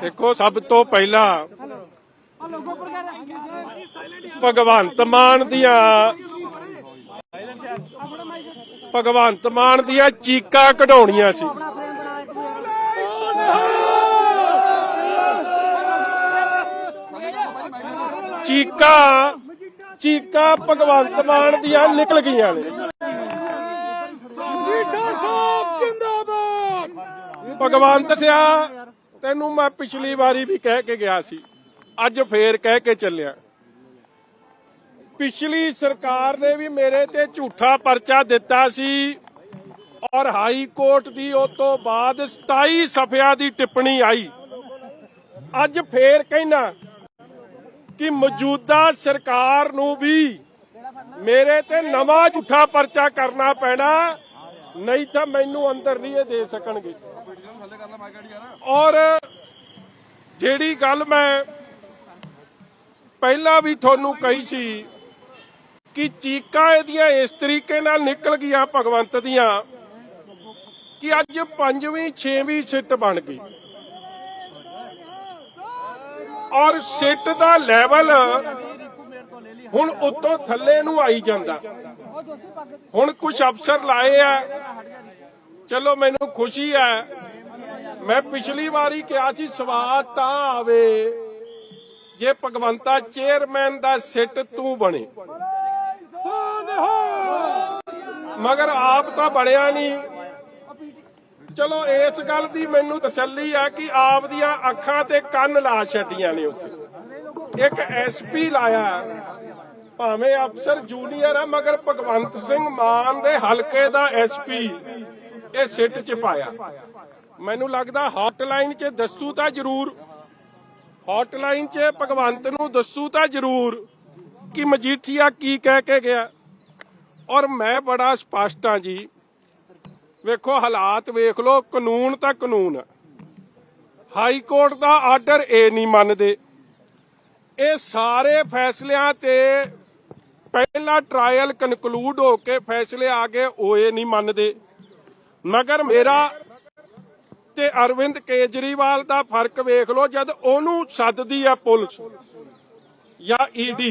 ਦੇਖੋ ਸਭ ਤੋਂ ਪਹਿਲਾਂ ਭਗਵੰਤ ਮਾਨ ਦੀਆਂ ਭਗਵੰਤ ਮਾਨ ਦੀਆਂ ਚੀਕਾਂ ਕਢਾਉਣੀਆਂ ਸੀ। ਚੀਕਾਂ ਚੀਕਾਂ ਭਗਵੰਤ ਮਾਨ ਦੀਆਂ ਨਿਕਲ ਗਈਆਂ ਨੇ। ਭਗਵੰਤ ਸਿਆ ਤੈਨੂੰ ਮੈਂ ਪਿਛਲੀ ਵਾਰੀ ਵੀ ਕਹਿ ਕੇ ਗਿਆ ਸੀ ਅੱਜ ਫੇਰ ਕਹਿ ਕੇ ਚੱਲਿਆ। ਪਿਛਲੀ ਸਰਕਾਰ ਨੇ ਵੀ ਮੇਰੇ ਤੇ ਝੂਠਾ ਪਰਚਾ ਦਿੱਤਾ ਸੀ ਔਰ ਹਾਈ ਕੋਰਟ ਦੀ ਉਸ ਤੋਂ ਬਾਅਦ 27 ਸਫਿਆਂ ਦੀ ਟਿੱਪਣੀ ਆਈ। ਅੱਜ ਫੇਰ ਕਹਿਣਾ ਕਿ ਮੌਜੂਦਾ ਸਰਕਾਰ ਨੂੰ ਵੀ ਮੇਰੇ ਤੇ ਨਵਾਂ ਝੂਠਾ ਪਰਚਾ ਕਰਨਾ ਪੈਣਾ, ਨਹੀਂ ਤਾਂ ਮੈਨੂੰ ਅੰਦਰ ਨਹੀਂ ਇਹ ਦੇ ਸਕਣਗੇ। ਔਰ ਜਿਹੜੀ ਗੱਲ ਮੈਂ ਪਹਿਲਾਂ ਵੀ ਤੁਹਾਨੂੰ ਕਹੀ ਸੀ ਕਿ ਚੀਕਾਂ ਇਹਦੀਆਂ ਇਸ ਤਰੀਕੇ ਨਾਲ ਨਿਕਲ ਗਈਆਂ ਭਗਵੰਤ ਦੀਆਂ ਕਿ ਅੱਜ ਪੰਜਵੀਂ, ਛੇਵੀਂ ਸਿੱਟ ਬਣ ਗਈ। ਔਰ ਸਿੱਟ ਦਾ ਲੈਵਲ ਹੁਣ ਉੱਤੋਂ ਥੱਲੇ ਨੂੰ ਆਈ ਜਾਂਦਾ। ਹੁਣ ਕੁਝ ਅਫਸਰ ਲਾਏ ਆ। ਚਲੋ ਮੈਨੂੰ ਖੁਸ਼ੀ ਹੈ ਮੈਂ ਪਿਛਲੀ ਵਾਰੀ ਕਿਹਾ ਸੀ ਸਵਾਦ ਤਾਂ ਆਵੇ। ਜੇ ਭਗਵੰਤਾ ਚੇਅਰਮੈਨ ਦਾ ਸਿੱਟ ਤੂੰ ਬਣੇ। ਮਗਰ ਆਪ ਤਾਂ ਬਣਿਆ ਨਹੀਂ। ਚਲੋ ਇਸ ਗੱਲ ਦੀ ਮੈਨੂੰ ਤਸੱਲੀ ਆ ਕਿ ਆਪ ਦੀਆਂ ਅੱਖਾਂ ਤੇ ਕੰਨ ਲਾ ਛੱਡੀਆਂ ਨੇ ਉੱਥੇ। ਇੱਕ ਐਸਪੀ ਲਾਇਆ। ਭਾਵੇਂ ਅਫਸਰ ਜੂਨੀਅਰ ਆ, ਮਗਰ ਭਗਵੰਤ ਸਿੰਘ ਮਾਨ ਦੇ ਹਲਕੇ ਦਾ ਐਸਪੀ ਇਹ ਸਿੱਟ ਚ ਪਾਇਆ। ਮੈਨੂੰ ਲੱਗਦਾ ਹੌਟਲਾਈਨ 'ਚ ਦੱਸੂ ਤਾਂ ਜ਼ਰੂਰ। ਹੌਟਲਾਈਨ 'ਚ ਭਗਵੰਤ ਨੂੰ ਦੱਸੂ ਤਾਂ ਜ਼ਰੂਰ ਕਿ ਮਜੀਠੀਆ ਕੀ ਕਹਿ ਕੇ ਗਿਆ। ਔਰ ਮੈਂ ਬੜਾ ਸਪਸ਼ਟ ਹਾਂ ਜੀ ਵੇਖੋ ਹਾਲਾਤ ਵੇਖ ਲਓ, ਕਾਨੂੰਨ ਤਾਂ ਕਾਨੂੰਨ ਹੈ ਹਾਈ ਕੋਰਟ ਦਾ ਆਰਡਰ ਇਹ ਨਹੀਂ ਮੰਨਦੇ। ਇਹ ਸਾਰੇ ਫੈਸਲਿਆਂ ਤੇ ਪਹਿਲਾ ਟ੍ਰਾਇਲ ਕਨਕਲੂਡ ਹੋ ਕੇ ਫੈਸਲੇ ਆ ਗਏ, ਉਹ ਇਹ ਨਹੀਂ ਮੰਨਦੇ। ਮਗਰ ਮੇਰਾ ਤੇ ਅਰਵਿੰਦ ਕੇਜਰੀਵਾਲ ਦਾ ਫ਼ਰਕ ਵੇਖ ਲਓ, ਜਦ ਉਹਨੂੰ ਸੱਦਦੀ ਹੈ ਪੁਲਿਸ ਜਾਂ ਈਡੀ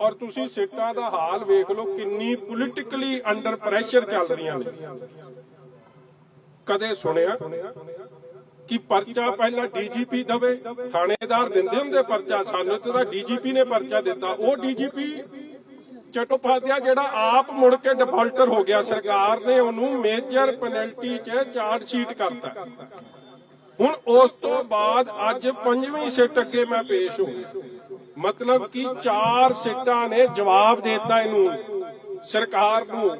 ਔਰ ਤੁਸੀਂ ਸਿੱਟਾਂ ਦਾ ਹਾਲ ਵੇਖ ਲਓ ਕਿੰਨੀ ਪੋਲਿਟਿਕਲੀ ਅੰਡਰ ਪ੍ਰੈਸ਼ਰ ਚੱਲ ਰਹੀਆਂ ਨੇ। ਕਦੇ ਸੁਣਿਆ ਕਿ ਪਰਚਾ ਪਹਿਲਾਂ ਡੀਜੀਪੀ ਦਵੇ, ਥਾਣੇਦਾਰ ਦਿੰਦੇ ਹੁੰਦੇ ਪਰਚਾ, ਸਾਨੂੰ ਤੇ ਤਾਂ ਡੀਜੀਪੀ ਨੇ ਪਰਚਾ ਦਿੱਤਾ। ਉਹ ਡੀਜੀਪੀ ਚਟੋਪਾਧਿਆ ਜਿਹੜਾ ਆਪ ਮੁੜ ਕੇ ਡਿਫਾਲਟਰ ਹੋ ਗਿਆ। ਸਰਕਾਰ ਨੇ ਉਹਨੂੰ ਮੇਜਰ ਪੈਨਲਟੀ 'ਚ ਚਾਰਜ ਸ਼ੀਟ ਕਰਤਾ। ਹੁਣ ਉਸ ਤੋਂ ਬਾਅਦ ਅੱਜ ਪੰਜਵੀਂ ਸਿੱਟ ਅੱਗੇ ਮੈਂ ਪੇਸ਼ ਹੋ ਮਤਲਬ ਕਿ ਚਾਰ ਸਿੱਟਾਂ ਨੇ ਜਵਾਬ ਦਿੱਤਾ ਇਹਨੂੰ, ਸਰਕਾਰ ਨੂੰ,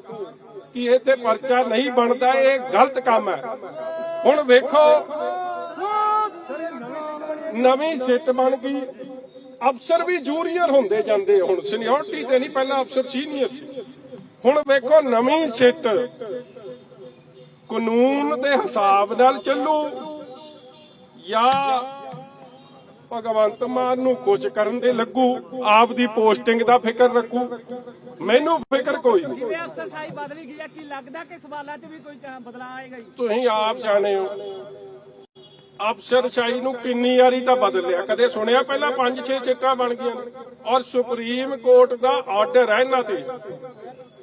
ਕਿ ਇਹ ਤੇ ਪਰਚਾ ਨਹੀਂ ਬਣਦਾ, ਇਹ ਗਲਤ ਕੰਮ ਹੈ। ਹੁਣ ਵੇਖੋ, ਨਵੀਂ ਸਿੱਟ ਬਣ ਗਈ। ਅਫਸਰ ਵੀ ਜੂਨੀਅਰ ਹੁੰਦੇ ਜਾਂਦੇ ਹੁਣ ਸੀਨੀਅਰਟੀ ਤੇ ਨਹੀਂ, ਪਹਿਲਾਂ ਅਫਸਰ ਸੀਨੀਅਰ ਸੀ। ਹੁਣ ਵੇਖੋ, ਨਵੀਂ ਸਿੱਟ ਕਾਨੂੰਨ ਦੇ ਹਿਸਾਬ ਨਾਲ ਚੱਲੂ ਜਾਂ ਭਗਵੰਤ ਮਾਨ ਨੂੰ ਖੁਸ਼ ਕਰਨ ਦੇ ਲੱਗੂ ਆਪ ਦੀ ਪੋਸਟਿੰਗ ਦਾ ਫਿਕਰ ਰੱਖੂ। ਮੈਨੂੰ ਫਿਕਰ ਕੋਈ ਨਹੀਂ। ਜਿਵੇਂ ਅਫਸਰਸ਼ਾਹੀ ਬਦਲੀ ਗਈ ਹੈ ਕੀ ਲੱਗਦਾ ਕਿ ਸਵਾਲਾਂ 'ਚ ਵੀ ਕੋਈ ਬਦਲਾਅ ਆਏਗਾ ਜੀ? ਤੁਸੀਂ ਆਪ ਸਿਆਣੇ ਹੋ। ਅਫਸਰਸ਼ਾਹੀ ਨੂੰ ਕਿੰਨੀ ਵਾਰੀ ਤਾਂ ਬਦਲ ਲਿਆ ਕਦੇ ਸੁਣਿਆ ਪਹਿਲਾਂ 5-6 ਸੀਟਾਂ ਬਣ ਗਈਆਂ ਨੇ। ਔਰ ਸੁਪਰੀਮ ਕੋਰਟ ਦਾ ਆਰਡਰ ਹੈ ਇਹਨਾਂ ਤੇ।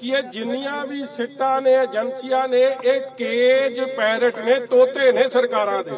ਕਿ ਇਹ ਜਿੰਨੀਆਂ ਵੀ ਸੀਟਾਂ ਨੇ ਏਜੰਸੀਆਂ ਨੇ ਇਹ ਕੇਜ ਪੈਰਟ ਨੇ ਤੋਤੇ ਨੇ ਸਰਕਾਰਾਂ ਦੇ।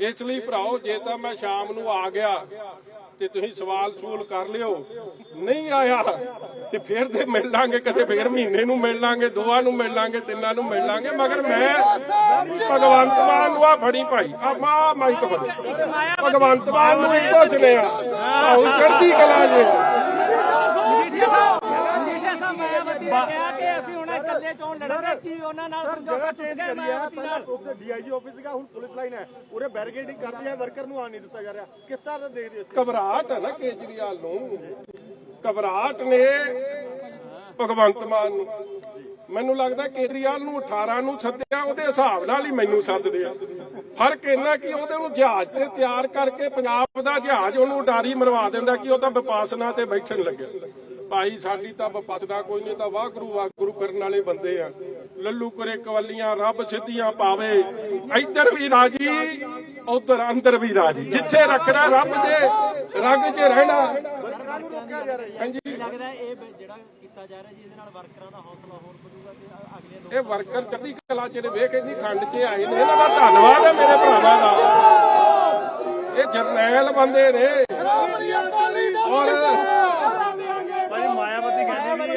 ਇਸ ਲਈ ਭਰਾਓ, ਜੇ ਤਾਂ ਮੈਂ ਸ਼ਾਮ ਨੂੰ ਆ ਗਿਆ ਤੇ ਤੁਸੀਂ ਸਵਾਲ ਸੂਲ ਕਰ ਲਿਓ। ਨਹੀਂ ਆਇਆ ਤੇ ਫੇਰ ਤੇ ਮਿਲ ਲਾਂਗੇ ਕਦੇ, ਫੇਰ ਮਹੀਨੇ ਨੂੰ ਮਿਲ ਲਾਂਗੇ, ਦੋਵਾਂ ਨੂੰ ਮਿਲ ਲਾਂਗੇ, ਤਿੰਨਾਂ ਨੂੰ ਮਿਲ ਲਾਂਗੇ, ਮਗਰ ਮੈਂ ਭਗਵੰਤ ਮਾਨ ਨੂੰ ਆ ਫੜੀ ਭਾਈ। ਆ ਮਾ ਮਾਈਕ ਫੜੀ। ਭਗਵੰਤ ਮਾਨ ਨੂੰ ਇੱਕੋ ਸੁਨੇਹਾ ਆਉ ਚੜ੍ਹਦੀ ਕਲਾ ਜੇ ਮਜੀਠੀਆ ਸਾਹਿਬ ਮਜੀਠੀਆ ਸਾਹਿਬ ਮਾਇਆਵਤੀ ਨੇ ਕਿਹਾ ਕਿ ਅਸੀਂ ਹੁਣ ਇਕੱਲੇ ਚੋਣ ਲੜਾਂਗੇ ਕੀ ਉਹਨਾਂ ਨਾਲ ਸਮਝੌਤਾ ਟੁੱਟ ਗਿਆ ਮਾਇਆਵਤੀ ਨਾਲ ਉੱਥੇ ਡੀਆਈਜੀ ਆਫਿਸ ਸੀਗਾ ਹੁਣ ਪੁਲਿਸ ਲਾਈਨ ਹੈ। ਉਰੇ ਬੈਰੀਕੇਡਿੰਗ ਕਰਦੀ ਹੈ ਵਰਕਰ ਨੂੰ ਆਣ ਨਹੀਂ ਦਿੱਤਾ ਜਾ ਰਿਹਾ। ਕਿਸ ਤਰ੍ਹਾਂ ਦਾ ਦੇਖਦੇ ਹੋ ਘਬਰਾਹਟ ਹੈ ਨਾ ਕੇਜਰੀਵਾਲ ਨੂੰ। ਘਬਰਾਹਟ ਨੇ ਭਗਵੰਤ ਮਾਨ ਨੂੰ। ਮੈਨੂੰ ਲੱਗਦਾ ਕੇਜਰੀਵਾਲ ਨੂੰ 18 ਨੂੰ ਸੱਦਿਆ ਉਹਦੇ ਹਿਸਾਬ ਨਾਲ ਹੀ ਮੈਨੂੰ ਸੱਦਦੇ ਆ। ਫ਼ਰਕ ਇੰਨਾ ਕਿ ਉਹਦੇ ਨੂੰ ਜਹਾਜ਼ ਤੇ ਤਿਆਰ ਕਰਕੇ ਪੰਜਾਬ ਦਾ ਜਹਾਜ਼ ਉਹਨੂੰ ਉਡਾਰੀ ਮਰਵਾ ਦਿੰਦਾ ਕਿ ਉਹ ਤਾਂ ਵਿਪਾਸਨਾ ਤੇ ਬੈਠਣ ਲੱਗਿਆ। ਭਾਈ ਸਾਡੀ ਤਾਂ ਵਿਪਾਸਨਾ ਕੋਈ ਨਹੀਂ ਤਾਂ ਵਾਹਿਗੁਰੂ ਵਾਹਿਗੁਰੂ ਕਰਨ ਵਾਲੇ ਬੰਦੇ ਆ। ਲੱਲੂ ਕਰੇ ਕਵੱਲੀਆਂ ਰੱਬ ਸਿੱਧੀਆਂ ਪਾਵੇ। ਇੱਧਰ ਵੀ ਰਾਜੀ ਉਧਰ ਅੰਦਰ ਵੀ ਰਾਜੀ। ਜਿੱਥੇ ਰੱਖਣਾ ਰੱਬ ਦੇ ਰੰਗ 'ਚ ਰਹਿਣਾ। ਹਾਂਜੀ। ਲੱਗਦਾ ਇਹ ਜਿਹੜਾ ਕੀਤਾ ਜਾ ਰਿਹਾ ਜੀ ਇਹਦੇ ਨਾਲ ਵਰਕਰਾਂ ਦਾ ਹੌਸਲਾ ਹੋਰ ਵਧੂਗਾ ਤੇ ਅਗਲੇ ਇਹ ਵਰਕਰ ਚੜ੍ਹਦੀ ਕਲਾ ਨੇ ਵੇਖ ਇੰਨੀ ਠੰਡ 'ਚ ਆਏ ਨੇ ਇਹਨਾਂ ਦਾ ਧੰਨਵਾਦ ਹੈ ਮੇਰੇ ਭਰਾਵਾਂ ਦਾ। ਇਹ ਜਰਨੈਲ ਬੰਦੇ ਨੇ। ਔਰ ਭਾਈ ਮਾਇਆਵਤੀ ਕਹਿੰਦੀ ਵੀ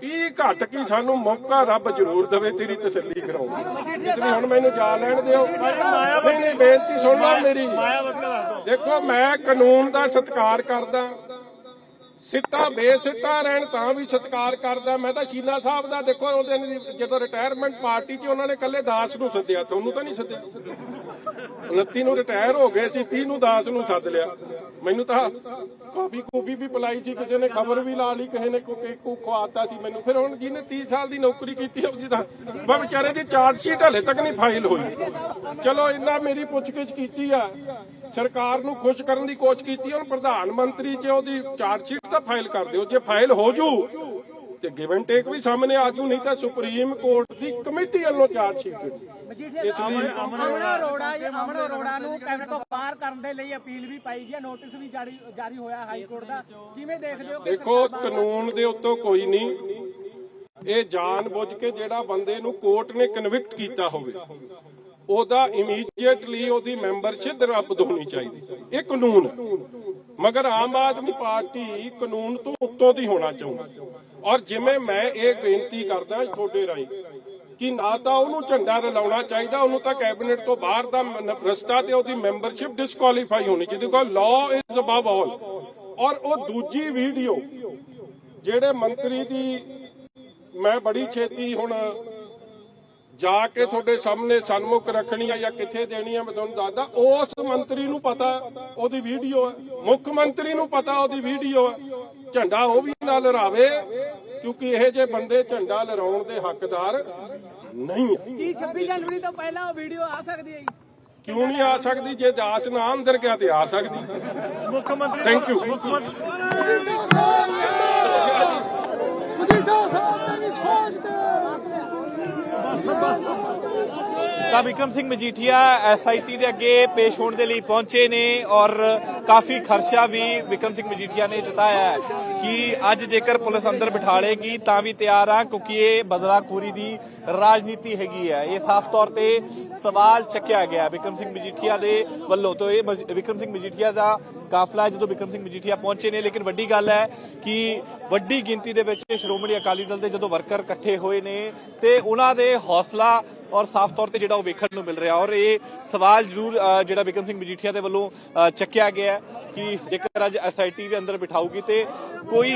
ਕੀ ਘੱਟ ਕੀ ਸਾਨੂੰ ਮੌਕਾ ਰੱਬ ਜ਼ਰੂਰ ਦੇਵੇ ਤੇਰੀ ਤਸੱਲੀ ਕਰਾਉਣ ਦੀ। ਇਸ ਲਈ ਹੁਣ ਮੈਨੂੰ ਜਾ ਲੈਣ ਦਿਓ। ਨਹੀਂ ਨਹੀਂ ਬੇਨਤੀ ਸੁਣ ਲਓ ਮੇਰੀ। ਦੇਖੋ, ਮੈਂ ਕਾਨੂੰਨ ਦਾ ਸਤਿਕਾਰ ਕਰਦਾ। ਸਿੱਟਾ, ਬੇਸਿੱਟਾ ਰਹਿਣ ਤਾਂ ਵੀ ਸਤਿਕਾਰ ਕਰਦਾ। ਮੈਂ ਤਾਂ ਸ਼ੀਲਾ ਸਾਹਿਬ ਦਾ ਦੇਖੋ, ਉਹਦੇ ਜਦੋਂ ਰਿਟਾਇਰਮੈਂਟ ਪਾਰਟੀ 'ਚ ਉਹਨਾਂ ਨੇ ਕੱਲੇ ਦਾਸ ਨੂੰ ਸੱਦਿਆ ਤੁਹਾਨੂੰ ਤਾਂ ਨਹੀਂ ਸੱਦਿਆ। 29 ਨੂੰ ਰਿਟਾਇਰ ਹੋ ਗਏ ਸੀ 30 ਨੂੰ ਦਾਸ ਨੂੰ ਸੱਦ ਲਿਆ। ਮੈਨੂੰ ਤਾਂ ਕਾਫੀ ਕੂਪੀ ਵੀ ਪਲਾਈ ਸੀ, ਕਿਸੇ ਨੇ ਖਬਰ ਵੀ ਲਾ ਲਈ, ਕਿਸੇ ਨੇ ਕੋਈ ਕੋ ਖਵਾਤਾ ਸੀ ਮੈਨੂੰ। ਫਿਰ ਹੁਣ ਜਿਹਨੇ 30 ਸਾਲ ਦੀ ਨੌਕਰੀ ਕੀਤੀ ਉਹ ਜਿਹਦਾ ਮੈਂ ਵਿਚਾਰੇ ਦੀ ਚਾਰਜ ਸ਼ੀਟ ਹਲੇ ਤੱਕ ਨਹੀਂ ਫਾਈਲ ਹੋਈ। ਚਲੋ, ਇੰਨਾ ਮੇਰੀ ਪੁੱਛਗਿੱਛ ਕੀਤੀ ਆ। ਸਰਕਾਰ ਨੂੰ ਖੁਸ਼ ਕਰਨ ਦੀ ਕੋਸ਼ਿਸ਼ ਕੀਤੀ ਹੁਣ ਪ੍ਰਧਾਨ ਮੰਤਰੀ ਚ ਉਹਦੀ ਚਾਰਜ ਸ਼ੀਟ ਤਾਂ ਫਾਈਲ ਕਰ ਦਿਓ। ਜੇ ਫਾਈਲ ਹੋ ਜੂ ਤੇ ਗਿਵ ਐਂਡ ਟੇਕ ਵੀ ਸਾਹਮਣੇ ਆ ਜੂ ਨਹੀਂ ਤਾਂ ਸੁਪਰੀਮ ਕੋਰਟ ਦੀ ਕਮੇਟੀ ਵੱਲੋਂ ਚਾਰਜ ਸ਼ੀਟ ਇਸ ਲਈ ਅਮਨ ਅਰੋੜਾ ਜੀ ਅਮਨ ਅਰੋੜਾ ਨੂੰ ਕੈਬਨਿਟ ਤੋਂ ਬਾਹਰ ਕਰਨ ਦੇ ਲਈ ਅਪੀਲ ਵੀ ਪਾਈ ਗਈ ਨੋਟਿਸ ਵੀ ਜਾਰੀ ਜਾਰੀ ਹੋਇਆ ਹਾਈ ਕੋਰਟ ਦਾ। ਕਿਵੇਂ ਦੇਖਦੇ ਹੋ ਕਿ ਦੇਖੋ ਕਾਨੂੰਨ ਦੇ ਉੱਤੋਂ ਕੋਈ ਨਹੀਂ। ਇਹ ਜਾਣ ਬੁੱਝ ਕੇ ਜਿਹੜਾ ਬੰਦੇ ਨੂੰ ਕੋਰਟ ਨੇ ਕਨਵਿਕਟ ਕੀਤਾ ਹੋਵੇ। ਉਹਦਾ ਇਮੀਡੀਏਟਲੀ ਉਹਦੀ ਮੈਂਬਰਸ਼ਿਪ ਰੱਦ ਹੋਣੀ ਚਾਹੀਦੀ। ਇਹ ਕਾਨੂੰਨ ਹੈ। ਮਗਰ ਆਮ ਆਦਮੀ ਪਾਰਟੀ ਕਾਨੂੰਨ ਤੋਂ ਉੱਤੋਂ ਦੀ ਹੋਣਾ ਚਾਹੁੰਦੀ। ਔਰ ਜਿਵੇਂ ਮੈਂ ਇਹ ਬੇਨਤੀ ਕਰਦਾ ਤੁਹਾਡੇ ਰਾਹੀਂ ਕਿ ਨਾ ਤਾਂ ਉਹਨੂੰ ਝੰਡਾ ਰਲਾਉਣਾ ਚਾਹੀਦਾ, ਉਹਨੂੰ ਤਾਂ ਕੈਬਨਿਟ ਤੋਂ ਬਾਹਰ ਦਾ ਰਸਤਾ ਤੇ ਉਹਦੀ ਮੈਂਬਰਸ਼ਿਪ ਡਿਸਕੁਆਲੀਫਾਈ ਹੋਣੀ ਚਾਹੀਦੀ, ਕਿਉਂਕਿ ਲਾਅ ਇਜ਼ ਅਬਵ ਆਲ ਔਰ ਉਹ ਦੂਜੀ ਵੀਡੀਓ ਜਿਹੜੇ ਮੰਤਰੀ ਦੀ ਮੈਂ ਬੜੀ ਛੇਤੀ ਹੁਣ ਜਾ ਕੇ ਤੁਹਾਡੇ ਸਾਹਮਣੇ ਸਨਮੁਖ ਰੱਖਣੀ ਆ ਜਾਂ ਕਿੱਥੇ ਦੇਣੀ ਆ ਮੈਂ ਤੁਹਾਨੂੰ ਦੱਸਦਾ ਉਸ ਮੰਤਰੀ ਨੂੰ ਪਤਾ ਉਹਦੀ ਵੀਡੀਓ ਹੈ। ਮੁੱਖ ਮੰਤਰੀ ਨੂੰ ਪਤਾ ਉਹਦੀ ਵੀਡੀਓ ਹੈ। ਝੰਡਾ ਉਹ ਵੀ ਨਾ ਲਹਿਰਾਵੇ ਕਿਉਂਕਿ ਇਹ ਜੇ ਬੰਦੇ ਝੰਡਾ ਲਹਿਰਾਉਣ ਦੇ ਹੱਕਦਾਰ ਨਹੀਂ ਹੈ। ਕੀ 26 ਜਨਵਰੀ ਤੋਂ ਪਹਿਲਾਂ ਉਹ ਵੀਡੀਓ ਆ ਸਕਦੀ ਹੈ ਕਿਉਂ ਨਹੀਂ ਆ ਸਕਦੀ? ਜੇ ਦਾਸ ਨਾ ਅੰਦਰ ਗਿਆ ਤੇ ਆ ਸਕਦੀ। ਮੁੱਖ ਮੰਤਰੀ ਥੈਂਕ ਯੂ ਤਾਂ ਵਿਕਰਮ ਸਿੰਘ ਮਜੀਠੀਆ ਐਸਆਈਟੀ ਦੇ ਅੱਗੇ ਪੇਸ਼ ਹੋਣ ਦੇ ਲਈ ਪਹੁੰਚੇ ਨੇ ਔਰ ਕਾਫੀ ਖਰਚਾ ਵੀ ਵਿਕਰਮ ਸਿੰਘ ਮਜੀਠੀਆ ਨੇ ਜਤਾਇਆ ਹੈ ਕਿ ਅੱਜ ਜੇਕਰ ਪੁਲਿਸ ਅੰਦਰ ਬਿਠਾ ਲੇਗੀ ਤਾਂ ਵੀ ਤਿਆਰ ਆ, ਕਿਉਂਕਿ ਇਹ ਬਦਲਾਖੋਰੀ ਦੀ ਰਾਜਨੀਤੀ ਹੈਗੀ ਹੈ। ਇਹ ਸਾਫ਼ ਤੌਰ ਤੇ ਸਵਾਲ ਚੱਕਿਆ ਗਿਆ ਵਿਕਰਮ ਸਿੰਘ ਮਜੀਠੀਆ ਦੇ ਵੱਲੋਂ। ਤੋਂ ਇਹ ਮਜ- ਵਿਕਰਮ ਸਿੰਘ ਮਜੀਠੀਆ ਦਾ ਕਾਫਲਾ ਜਦੋਂ ਵਿਕਰਮ ਸਿੰਘ ਮਜੀਠੀਆ ਪਹੁੰਚੇ ਨੇ, ਲੇਕਿਨ ਵੱਡੀ ਗੱਲ ਹੈ ਕਿ ਵੱਡੀ ਗਿਣਤੀ ਦੇ ਵਿੱਚ ਸ਼੍ਰੋਮਣੀ ਅਕਾਲੀ ਦਲ ਦੇ ਜਦੋਂ ਵਰਕਰ ਇਕੱਠੇ ਹੋਏ ਨੇ ਤੇ ਉਹਨਾਂ ਦੇ ਹੌਸਲਾ ਔਰ ਸਾਫ਼ ਤੌਰ ਤੇ ਜਿਹੜਾ ਉਹ ਵੇਖਣ ਨੂੰ ਮਿਲ ਰਿਹਾ। ਔਰ ਇਹ ਸਵਾਲ ਜ਼ਰੂਰ ਜਿਹੜਾ ਬਿਕਰਮ ਸਿੰਘ ਮਜੀਠੀਆ ਦੇ ਵੱਲੋਂ ਚੱਕਿਆ ਗਿਆ ਕਿ ਜੇਕਰ ਅੱਜ ਐਸਆਈਟੀ ਦੇ ਅੰਦਰ ਬਿਠਾਊਗੀ ਤੇ ਕੋਈ